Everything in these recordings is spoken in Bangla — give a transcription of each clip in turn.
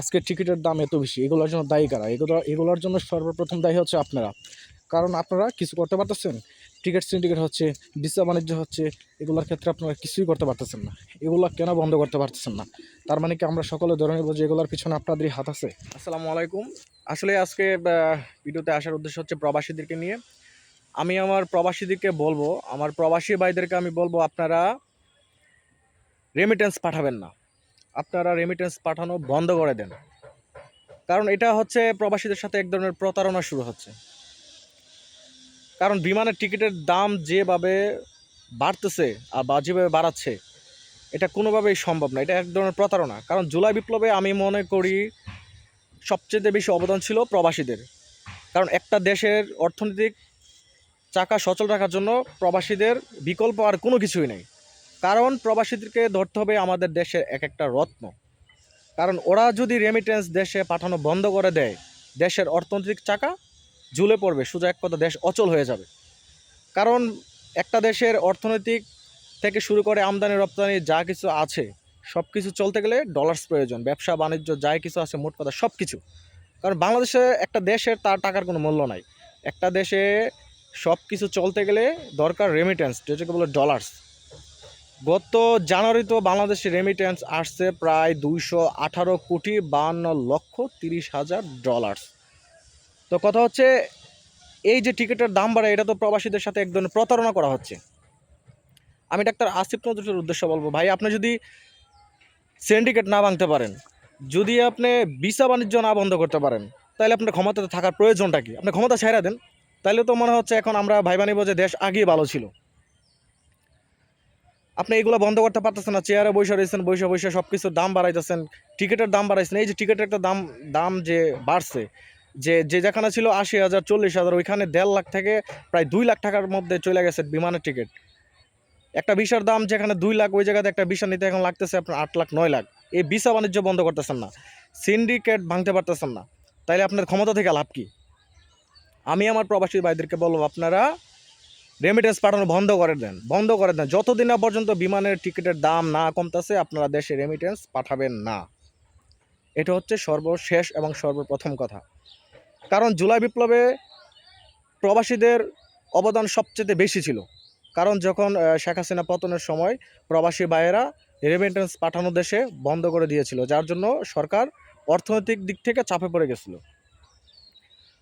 আজকে টিকিটের দাম এত বেশি, এগুলোর জন্য দায়ী কারা? এগুলো, এগুলোর জন্য সর্বপ্রথম দায়ী হচ্ছে আপনারা। কারণ আপনারা কিছু করতে পারতেছেন। টিকিট সিন্ডিকেট হচ্ছে, ভিসা বাণিজ্য হচ্ছে, এগুলোর ক্ষেত্রে আপনারা কিছুই করতে পারতেছেন না। এগুলো কেন বন্ধ করতে পারতেছেন না। তার মানে কি আমরা সকলে ধরে নেব যে এগুলোর পিছনে আপনাদেরই হাত আছে? আসসালামু আলাইকুম। আসলে আজকে ভিডিওতে আসার উদ্দেশ্য হচ্ছে প্রবাসীদেরকে নিয়ে। আমি আমার প্রবাসীদেরকে বলব, আমার প্রবাসী ভাইদেরকে আমি বলব, আপনারা রেমিটেন্স পাঠাবেন না। আপনারা রেমিটেন্স পাঠানো বন্ধ করে দেন। কারণ এটা হচ্ছে প্রবাসীদের সাথে এক ধরনের প্রতারণা শুরু হচ্ছে। কারণ বিমানের টিকিটের দাম যেভাবে বাড়তেছে আর বা যেভাবে বাড়াচ্ছে, এটা কোনোভাবেই সম্ভব না। এটা এক ধরনের প্রতারণা। কারণ জুলাই বিপ্লবে আমি মনে করি সবচেয়ে বেশি অবদান ছিল প্রবাসীদের। কারণ একটা দেশের অর্থনৈতিক চাকা সচল রাখার জন্য প্রবাসীদের বিকল্প আর কোনো কিছুই নেই। কারণ প্রবাসীদেরকে ধরতে হবে আমাদের দেশের এক একটা রত্ন। কারণ ওরা যদি রেমিটেন্স দেশে পাঠানো বন্ধ করে দেয়, দেশের অর্থনৈতিক চাকা ঝুলে পড়বে, সোজা এক কথা দেশ অচল হয়ে যাবে। কারণ একটা দেশের অর্থনৈতিক থেকে শুরু করে আমদানি, রপ্তানি যা কিছু আছে সব কিছু চলতে গেলে ডলার্স প্রয়োজন, ব্যবসা, বাণিজ্য, যাই কিছু আছে, মোট কথা সব কিছু কারণ বাংলাদেশে একটা দেশের তার টাকার কোনো মূল্য নাই। একটা দেশে সব কিছু চলতে গেলে দরকার রেমিটেন্স যেটাকে বলে ডলার্স গত জানুয়ারিতে বাংলাদেশে রেমিটেন্স আসছে প্রায় দুইশো আঠারো কোটি বাহান্ন লক্ষ তিরিশ হাজার ডলার্স তো কথা হচ্ছে, এই যে টিকিটের দাম বাড়ে এটা তো প্রবাসীদের সাথে এক ধরনের প্রতারণা করা হচ্ছে। আমি ডাক্তার আসিফ নজরুলের উদ্দেশ্য বলব, ভাই, আপনি যদি সিন্ডিকেট না ভাঙতে পারেন, যদি আপনি ভিসা বাণিজ্য না বন্ধ করতে পারেন, তাহলে আপনার ক্ষমতাতে থাকার প্রয়োজনটা কি? আপনি ক্ষমতা ছেড়ে দেন, তাহলে তো মনে হচ্ছে এখন আমরা ভাই বানিব যে দেশ আগেই ভালো ছিল। আপনি এগুলো বন্ধ করতে পারতেছেন না, চেয়ারে বসে রয়েছেন, বসে বসে সব কিছুর দাম বাড়াইতেছেন, টিকিটের দাম বাড়াইছেন, এই যে টিকিটের একটা দাম দাম যে বাড়ছে, যে যে যেখানে ছিল আশি হাজার, চল্লিশ হাজার, ওইখানে দেড় লাখ থেকে প্রায় দুই লাখ টাকার মধ্যে চলে গেছে বিমানের টিকিট। একটা ভিসার দাম যেখানে দুই লাখ, ওই জায়গাতে একটা ভিসা নিতে এখন লাগতেছে আপনার আট লাখ, নয় লাখ। এই ভিসা বাণিজ্য বন্ধ করতেছেন না, সিন্ডিকেট ভাঙতে পারতেছেন না। তাইলে আপনার ক্ষমতা থেকে লাভ কি? আমি আমার প্রবাসী ভাইদেরকে বলব, আপনারা রেমিটেন্স পাঠানো বন্ধ করে দেন, বন্ধ করে দেন। যতদিন না পর্যন্ত বিমানের টিকিটের দাম না কমতেছে, আপনারা দেশে রেমিটেন্স পাঠাবেন না। এটা হচ্ছে সর্বশেষ এবং সর্বপ্রথম কথা। কারণ জুলাই বিপ্লবে প্রবাসীদের অবদান সবচেয়ে বেশি ছিল। কারণ যখন শেখ হাসিনা পতনের সময় প্রবাসী ভাইয়েরা রেমিটেন্স পাঠানো দেশে বন্ধ করে দিয়েছিল, যার জন্য সরকার অর্থনৈতিক দিক থেকে চাপে পড়ে গেছিল।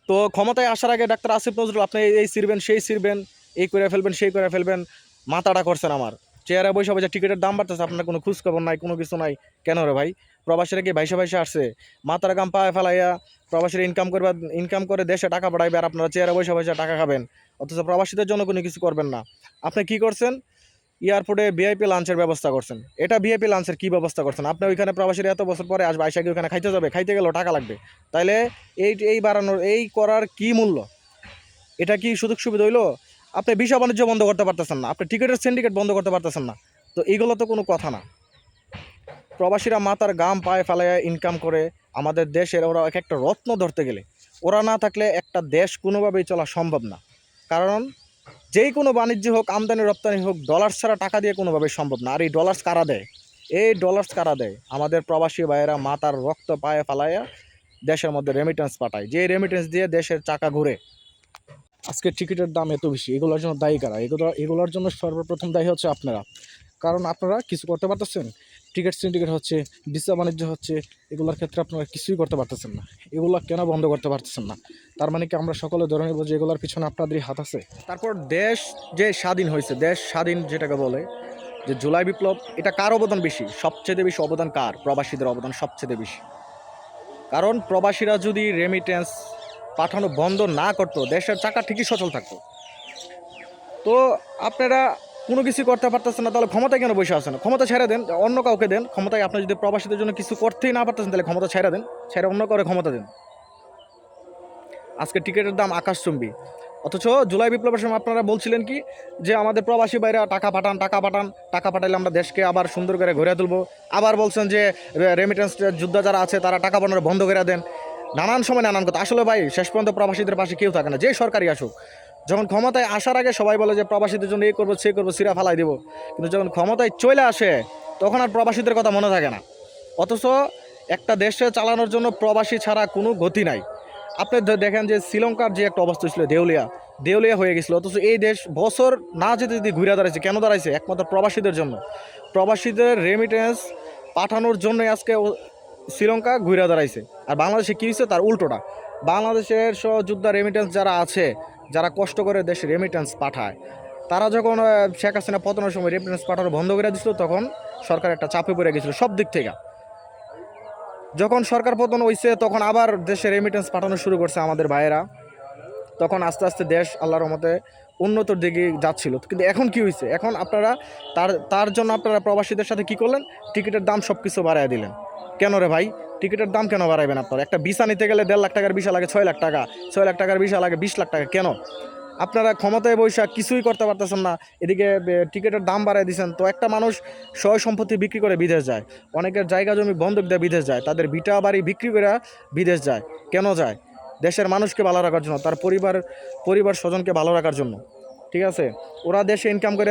তো ক্ষমতায় আসার আগে ডাক্তার আসিফ নজরুল, আপনি এই- সিরবেন সেই সিরবেন এই করে ফেলবেন, সেই করে ফেলবেন, মাথাটা করছেন আমার। চেয়ারে বসে বসে টিকিটের দাম বাড়তেছে, আপনার কোনো খোঁজ খবর নাই, কোনো কিছু নাই। কেন রে ভাই? প্রবাসীরা কি ভাইসা ভাইসা আসছে? মাথার গাম পায়ে ফেলাইয়া প্রবাসীরা ইনকাম করবে ইনকাম করে দেশে টাকা পাঠাইবে আর আপনারা চেয়ারে বসে বসে টাকা খাবেন। অথচ প্রবাসীদের জন্য কোনো কিছু করবেন না। আপনি কি করছেন? এয়ারপোর্টে ভিআইপি লাঞ্চের ব্যবস্থা করছেন। এটা ভিআইপি লাঞ্চের কী ব্যবস্থা করছেন? আপনি ওইখানে প্রবাসীরা এত বছর পরে আসবে, আইসা কি ওখানে খাইতে যাবে? খাইতে গেলেও টাকা লাগবে। তাইলে এই এই বাড়ানোর, এই করার কি মূল্য? এটা কি সুযোগ সুবিধা হইল? আপনি ভিসা বাণিজ্য বন্ধ করতে পারতেছেন না, আপনি টিকিটের সিন্ডিকেট বন্ধ করতে পারতেছেন না। তো এইগুলো তো কোনো কথা না। প্রবাসীরা মাতার গাম পায়ে ফেলায় ইনকাম করে, আমাদের দেশের ওরা এক একটা রত্ন ধরতে গেলে। ওরা না থাকলে একটা দেশ কোনোভাবেই চলা সম্ভব না। কারণ যেই কোনো বাণিজ্য হোক, আমদানি রপ্তানি হোক ডলার ছাড়া টাকা দিয়ে কোনোভাবেই সম্ভব না। আর এই ডলার্স কারা দেয়? এই ডলার্স কারা দেয়? আমাদের প্রবাসী ভাইয়েরা মাতার রক্ত পায়ে ফেলাইয়া দেশের মধ্যে রেমিটেন্স পাঠায়। যে রেমিটেন্স দিয়ে দেশের চাকা ঘুরে আজকে টিকিটের দাম এত বেশি, এগুলোর জন্য দায়ী কারা? এগুলো, এগুলোর জন্য সর্বপ্রথম দায়ী হচ্ছে আপনারা। কারণ আপনারা কিছু করতে পারতেছেন। টিকিট সিন্ডিকেট হচ্ছে, ভিসা বাণিজ্য হচ্ছে, এগুলোর ক্ষেত্রে আপনারা কিছুই করতে পারতেছেন না। এগুলো কেন বন্ধ করতে পারতেছেন না। তার মানে কি আমরা সকলে ধরে নেব যে এগুলোর পিছনে আপনাদেরই হাত আছে? তারপর দেশ যে স্বাধীন হয়েছে, দেশ স্বাধীন যেটাকে বলে, যে জুলাই বিপ্লব, এটা কার অবদান বেশি? সবচেয়ে বেশি অবদান কার? প্রবাসীদের অবদান সবচেয়ে বেশি। কারণ প্রবাসীরা যদি রেমিটেন্স পাঠানো বন্ধ না করতো, দেশের চাকা ঠিকই সচল থাকতো। তো আপনারা কোনো কিছু করতে পারতেছেন না, তাহলে ক্ষমতায় কেন বসে আছেন? ক্ষমতা ছেড়ে দেন, অন্য কাউকে দেন, ক্ষমতায় আপনি যদি প্রবাসীদের জন্য কিছু করতেই না পারতেছেন, তাহলে ক্ষমতা ছেড়ে দেন, ছেড়ে অন্য কাউকে ক্ষমতা দেন। আজকে টিকিটের দাম আকাশচুম্বী। অথচ জুলাই বিপ্লবের সময় আপনারা বলছিলেন কি, যে আমাদের প্রবাসী বাইরা টাকা পাঠান টাকা পাঠান, টাকা পাঠালে আমরা দেশকে আবার সুন্দর করে ঘুরে তুলবো। আবার বলছেন যে রেমিটেন্স যোদ্ধা যারা আছে, তারা টাকা পাঠানো বন্ধ করে দেন। নানান সময় নানান কথা। আসলে ভাই, শেষ পর্যন্ত প্রবাসীদের পাশে কেউ থাকে না, যে সরকারই আসুক। যখন ক্ষমতায় আসার আগে সবাই বলে যে প্রবাসীদের জন্য এই করব, সে করব, সিরা ফালাই দেবো। কিন্তু যখন ক্ষমতায় চলে আসে, তখন আর প্রবাসীদের কথা মনে থাকে না। অথচ একটা দেশে চালানোর জন্য প্রবাসী ছাড়া কোনো গতি নাই। আপনি দেখেন যে শ্রীলঙ্কার যে একটা অবস্থা ছিল, দেউলিয়া। দেউলিয়া হয়ে গেছিল। অথচ এই দেশ বছর না যেতে যদি ঘুরে দাঁড়াইছে। কেন দাঁড়াইছে? একমাত্র প্রবাসীদের জন্য। প্রবাসীদের রেমিটেন্স পাঠানোর জন্যই আজকে শ্রীলঙ্কা ঘুরে দাঁড়াইছে। আর বাংলাদেশে কী হয়েছে তার উল্টোটা। বাংলাদেশের সহযোদ্ধা রেমিটেন্স যারা আছে, যারা কষ্ট করে দেশে রেমিটেন্স পাঠায়, তারা যখন শেখ হাসিনা পতনের সময় রেমিটেন্স পাঠানো বন্ধ করে দিছিল, তখন সরকার একটা চাপে পড়ে গেছিল সব দিক থেকে। যখন সরকার পতন হয়েছে তখন আবার দেশে রেমিটেন্স পাঠানো শুরু করছে আমাদের ভাইয়েরা। তখন আস্তে আস্তে দেশ আল্লাহর মতে উন্নতর দিকে যাচ্ছিল। কিন্তু এখন কি হয়েছে এখন আপনারা তার তার জন্য আপনারা প্রবাসীদের সাথে কি করলেন? টিকিটের দাম সব কিছু বাড়ায় দিলেন। কেন রে ভাই? টিকিটের দাম কেন বাড়াইবেন আপনার? একটা ভিসা নিতে গেলে দেড় লাখ টাকার ভিসা লাগে, ছয় লাখ টাকা। ছয় লাখ টাকার ভিসা লাগে, বিশ লাখ টাকা। কেন? আপনারা ক্ষমতায় বৈশা কিছুই করতে পারতেছেন না। এদিকে টিকিটের দাম বাড়ায় দিয়েছেন তো একটা মানুষ সয় সম্পত্তি বিক্রি করে বিদেশ যায়। অনেকের জায়গা জমি বন্ধক দিয়ে বিদেশ যায়। তাদের ভিটা বাড়ি বিক্রি করে বিদেশ যায়। কেন যায়? দেশের মানুষকে ভালো রাখার জন্য, তার পরিবার পরিবার স্বজনকে ভালো রাখার জন্য। ঠিক আছে? ওরা দেশে ইনকাম করে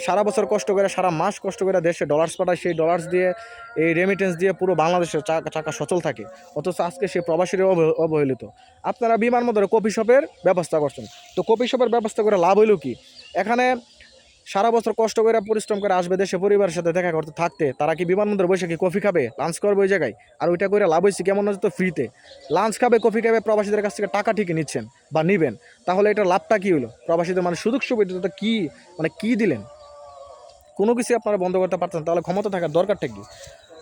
সারা বছর কষ্ট করে, সারা মাস কষ্ট করে দেশে ডলার্স পাঠায়, সেই ডলার্স দিয়ে, এই রেমিটেন্স দিয়ে পুরো বাংলাদেশের চাকা চাকা সচল থাকে। অথচ আজকে সে প্রবাসীরা অব- অবহেলিত। আপনারা বিমান বন্দরে কফি শপের ব্যবস্থা করছেন। তো কফি শপের ব্যবস্থা করে লাভ হইল কি? এখানে সারা বছর কষ্ট করে, পরিশ্রম করে আসবে দেশে পরিবারের সাথে দেখা করতে, থাকতে। তারা কি বিমানবন্দরে বসে কি কফি খাবে? লাঞ্চ করবে ওই জায়গায়। আর ওইটা করে লাভ হয়েছে কেমন হচ্ছে তো ফ্রিতে লাঞ্চ খাবে, কফি খাবে, প্রবাসীদের কাছ থেকে টাকা ঠিকই নিচ্ছেন। বা নিবেন, তাহলে এটা লাভটা কী হলো? প্রবাসীদের মানে সুযোগ সুবিধা কি মানে কি দিলেন? কোনো কিছু আপনারা বন্ধ করতে পারতেন, তাহলে ক্ষমতা থাকার দরকারটা কি?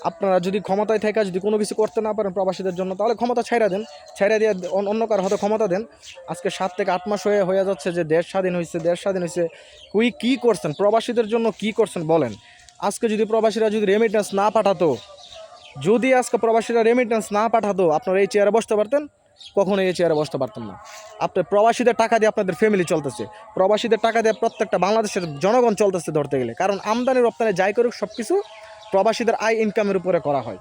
আপনারা যদি ক্ষমতায় থাকা যদি কোনো কিছু করতে না পারেন প্রবাসীদের জন্য, তাহলে ক্ষমতা ছাইরা দেন ছাইরা দিয়ে অন্য- কারও হাতে ক্ষমতা দেন। আজকে সাত থেকে আট মাস হয়ে হয়ে যাচ্ছে যে দেশ স্বাধীন হয়েছে দেশ স্বাধীন হয়েছে কুই কী করছেন, প্রবাসীদের জন্য কি করছেন বলেন। আজকে যদি প্রবাসীরা যদি রেমিটেন্স না পাঠাতো, যদি আজকে প্রবাসীরা রেমিটেন্স না পাঠাতো, আপনারা এই চেয়ারে বসতে পারতেন? কখনো এই চেয়ারে বসতে পারতেন না। আপনার প্রবাসীদের টাকা দিয়ে আপনাদের ফ্যামিলি চলতেছে। প্রবাসীদের টাকা দিয়ে প্রত্যেকটা বাংলাদেশের জনগণ চলতেছে ধরতে গেলে। কারণ আমদানি, রপ্তানি যাই করুক সব কিছু প্রবাসীদের আয় ইনকামের উপরে করা হয়।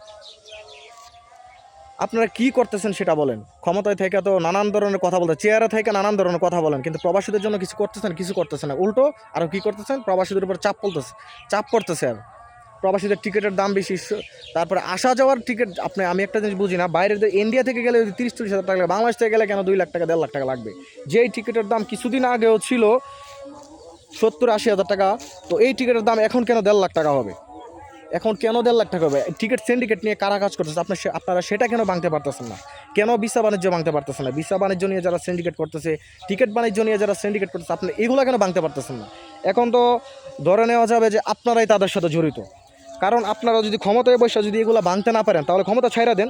আপনারা কি করতেছেন সেটা বলেন। ক্ষমতায় থেকে তো নানান ধরনের কথা বলতে চেয়ারে থেকে নানান ধরনের কথা বলেন, কিন্তু প্রবাসীদের জন্য কিছু করতেছেন কিছু করতেছেন না। উল্টো আরও কি করতেছেন? প্রবাসীদের উপর চাপ পড়তেছে চাপ পড়তেছে আর। প্রবাসীদের টিকিটের দাম বেশি তারপরে আসা যাওয়ার টিকিট, আপনি, আমি একটা জিনিস বুঝি না, বাইরের ইন্ডিয়া থেকে গেলে যদি তিরিশ, চল্লিশ হাজার টাকা লাগে, বাংলাদেশ থেকে গেলে কেন দুই লাখ টাকা, দেড় লাখ টাকা লাগবে? যেই টিকিটের দাম কিছুদিন আগেও ছিল সত্তর, আশি হাজার টাকা, তো এই টিকিটের দাম এখন কেন দেড় লাখ টাকা হবে? এখন কেন দেড় লাখ টাকা হবে? টিকিট সিন্ডিকেট নিয়ে কারা কাজ করতেছে? আপনার আপনারা সেটা কেন ভাঙতে পারতেছেন না? কেন ভিসা বাণিজ্য ভাঙতে পারতেছেন না? ভিসা বাণিজ্য নিয়ে যারা সিন্ডিকেট করতেছে, টিকিট বাণিজ্য নিয়ে যারা সিন্ডিকেট করতেছে, আপনি এগুলো কেন ভাঙতে পারতেছেন না? এখন তো ধরে নেওয়া যাবে যে আপনারাই তাদের সাথে জড়িত। কারণ আপনারা যদি ক্ষমতায় বসে যদি এগুলো ভাঙতে না পারেন, তাহলে ক্ষমতা ছাইরা দেন।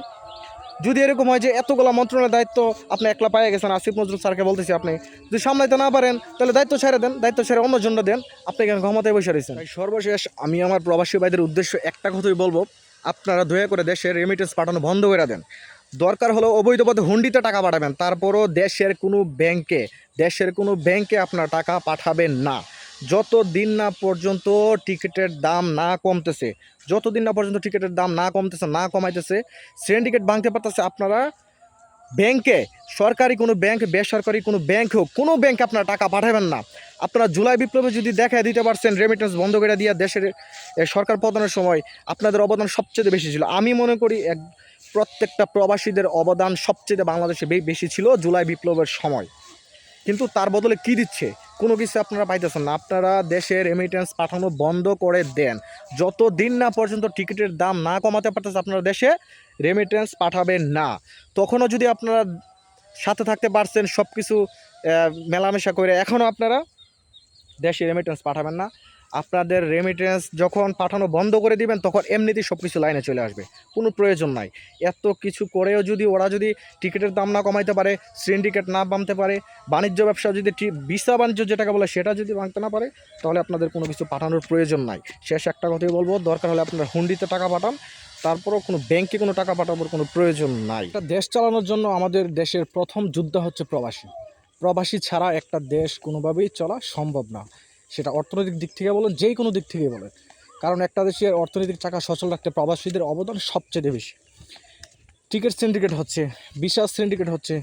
যদি এরকম হয় যে এতগুলো মন্ত্রণালয়ের দায়িত্ব আপনি একলা পায়ে গেছেন, আসিফ নজরুল স্যারকে বলতেছি আপনি, যদি সামলাইতে না পারেন, তাহলে দায়িত্ব ছেড়ে দেন, দায়িত্ব ছেড়ে অন্য জন্য দেন, আপনি এখানে ক্ষমতায় বসে রয়েছেন? সর্বশেষ আমি আমার প্রবাসী ভাইদের উদ্দেশ্য একটা কথাই বলব, আপনারা দয়া করে দেশের রেমিটেন্স পাঠানো বন্ধ করে দেন। দরকার হলো অবৈধ পথে হুন্ডিতে টাকা পাঠাবেন, তারপরও দেশের কোনো ব্যাংকে দেশের কোনো ব্যাংকে আপনার টাকা পাঠাবেন না। যত দিন না পর্যন্ত টিকিটের দাম না কমতেছে যত দিন না পর্যন্ত টিকিটের দাম না কমতেছে, না কমাইতেছে সিন্ডিকেট ভাঙতে পারতেছে আপনারা ব্যাংকে, সরকারি কোনো ব্যাংক, বেসরকারি কোনো ব্যাংক হোক, কোনো ব্যাংকে আপনারা টাকা পাঠাবেন না। আপনারা জুলাই বিপ্লবে যদি দেখা দিতে পারছেন রেমিটেন্স বন্ধ করে দিয়ে দেশের সরকার পতনের সময় আপনাদের অবদান সবচেয়ে বেশি ছিল। আমি মনে করি এক, প্রত্যেকটা প্রবাসীদের অবদান সবচেয়ে বাংলাদেশে বেশি ছিল জুলাই বিপ্লবের সময়। কিন্তু তার বদলে কি দিচ্ছে? কোনো কিছু আপনারা পাইতেছেন না। আপনারা দেশের রেমিটেন্স পাঠানো বন্ধ করে দেন। যত দিন না পর্যন্ত টিকিটের দাম না কমাতে পারতেছে আপনারা দেশে রেমিটেন্স পাঠাবেন না। তখনও যদি আপনারা সাথে থাকতে পারছেন সব কিছু মেলামেশা করে, এখনও আপনারা দেশে রেমিটেন্স পাঠাবেন না। আপনাদের রেমিটেন্স যখন পাঠানো বন্ধ করে দিবেন, তখন এমনিতেই সব কিছু লাইনে চলে আসবে। কোনো প্রয়োজন নাই। এত কিছু করেও যদি ওরা যদি টিকিটের দাম না কমাইতে পারে সিন্ডিকেট না বামতে পারে, বাণিজ্য ব্যবসা যদি ভিসা বাণিজ্য যেটাকে বলে, সেটা যদি ভাঙতে না পারে, তাহলে আপনাদের কোনো কিছু পাঠানোর প্রয়োজন নাই। শেষ একটা কথাই বলব, দরকার হলে আপনারা হুন্ডিতে টাকা পাঠান, তারপরও কোনো ব্যাংকে কোনো টাকা পাঠানোর কোনো প্রয়োজন নাই। একটা দেশ চালানোর জন্য আমাদের দেশের প্রথম যুদ্ধ হচ্ছে প্রবাসী। প্রবাসী ছাড়া একটা দেশ কোনোভাবেই চলা সম্ভব না। সেটা অর্থনৈতিক দিক থেকে বলেন যেই কোনো দিক থেকে বলেন কারণ একটা দেশের অর্থনৈতিক চাকা সচল রাখতে প্রবাসীদের অবদান সবচেয়ে বেশি। টিকিট সিন্ডিকেট হচ্ছে বিশ্বাস সিন্ডিকেট হচ্ছে,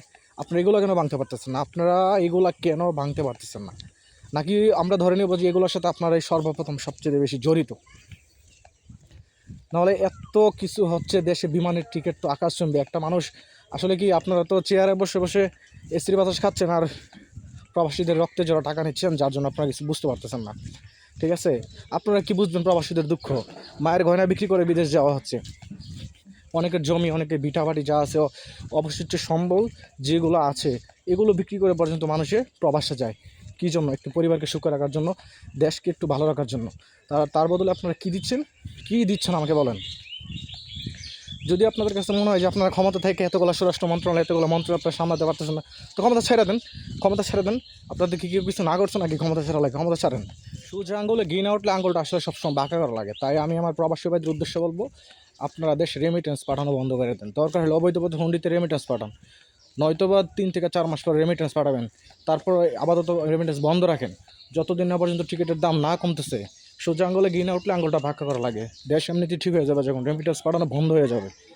আপনারা এগুলো কেন ভাঙতে পারতেছেন না? আপনারা এগুলা কেন ভাঙতে পারতেছেন না? নাকি আমরা ধরে নেব যে এগুলোর সাথে আপনারা এই সর্বপ্রথম সবচেয়ে বেশি জড়িত? নাহলে এত কিছু হচ্ছে দেশে বিমানের টিকিট তো আকাশ চুম্বে। একটা মানুষ, আসলে কি আপনারা তো চেয়ারে বসে বসে এসির বাতাস খাচ্ছেন? আর প্রবাসীদের রক্তে জোড়া টাকা নিচ্ছেন, যার জন্য আপনারা কিছু বুঝতে পারতেছেন না। ঠিক আছে? আপনারা কি বুঝবেন প্রবাসীদের দুঃখ? মায়ের গয়না বিক্রি করে বিদেশ যাওয়া হচ্ছে। অনেকের জমি অনেকের ভিটাবাড়ি যা আছে, অবশিষ্ট সম্বল যেগুলো আছে, এগুলো বিক্রি করে পর্যন্ত মানুষে প্রবাসে যায়। কী জন্য? একটু পরিবারকে সুখে রাখার জন্য, দেশকে একটু ভালো রাখার জন্য। তার তার বদলে আপনারা কী দিচ্ছেন? কী দিচ্ছেন আমাকে বলেন। যদি আপনাদের কাছে মনে হয় যে আপনারা ক্ষমতা থেকে এতগুলো স্বরাষ্ট্র মন্ত্রণালয়, এতগুলো মন্ত্রী আপনারা সামলাতে পারতেছেন না, তো ক্ষমতা ছেড়ে দেন, ক্ষমতা ছেড়ে দেন। আপনাদের কি কেউ কিছু না করছে নাকি ক্ষমতা ছেড়া লাগে? ক্ষমতা ছাড়েন। সূর্য আঙ্গুলে গিয়ে না উঠলে আঙ্গুলটা আসলে সবসময় বাঁকা করা লাগে। তাই আমি আমার প্রবাসী ভাইদের উদ্দেশ্যে বলব, আপনারা দেশ রেমিটেন্স পাঠানো বন্ধ করে দেন। দরকার হলে অবৈধ পথে হুন্ডিতে রেমিটেন্স পাঠান। নয়তোবা তিন থেকে চার মাস পর রেমিটেন্স পাঠাবেন। তারপর আপাতত রেমিটেন্স বন্ধ রাখেন। যতদিন না পর্যন্ত টিকিটের দাম না কমতেছে সোজা আঙ্গলে গিয়ে না উঠলে আঙ্গলটা ভাক্কা করা লাগে। দেশ এমনিতে ঠিক হয়ে যাবে যখন। রেমিটেন্স পাঠানো বন্ধ হয়ে যাবে।